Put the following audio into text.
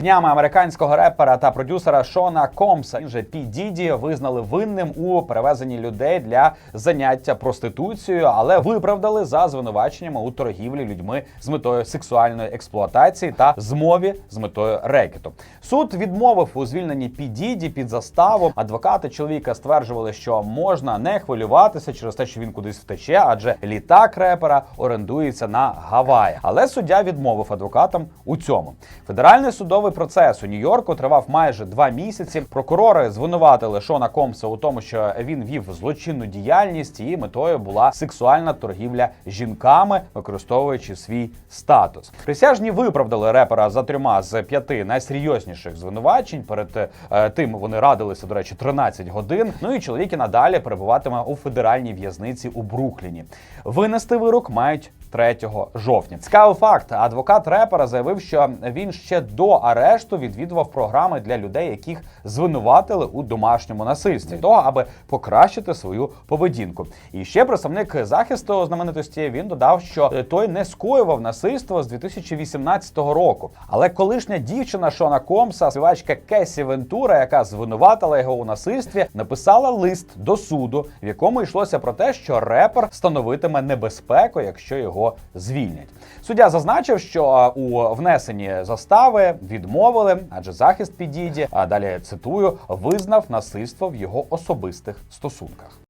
Днями американського репера та продюсера Шона Комса він же Пі Діді визнали винним у перевезенні людей для заняття проституцією, але виправдали за звинуваченнями у торгівлі людьми з метою сексуальної експлуатації та змові з метою рекету. Суд відмовив у звільненні Пі Діді під заставу. Адвокати чоловіка стверджували, що можна не хвилюватися через те, що він кудись втече, адже літак репера орендується на Гаваї. Але суддя відмовив адвокатам у цьому. Федеральний судовий процес у Нью-Йорку тривав майже два місяці. Прокурори звинуватили Шона Комса у тому, що він вів злочинну діяльність, і метою була сексуальна торгівля жінками, використовуючи свій статус. Присяжні виправдали репера за трьома з п'яти найсерйозніших звинувачень. Перед е, тим вони радилися, до речі, 13 годин. Ну і чоловік і надалі перебуватиме у федеральній в'язниці у Брукліні. Винести вирок мають 3 жовтня. Цікавий факт. Адвокат репера заявив, що він ще до арешту відвідував програми для людей, яких звинуватили у домашньому насильстві, того, аби покращити свою поведінку. І ще представник захисту знаменитості він додав, що той не скоював насильство з 2018 року. Але колишня дівчина Шона Комса, співачка Кесі Вентура, яка звинуватила його у насильстві, написала лист до суду, в якому йшлося про те, що репер становитиме небезпеку, якщо його звільнять. Суддя зазначив, що у внесенні застави відмовили, адже захист підійде. а далі цитую, визнав насильство в його особистих стосунках.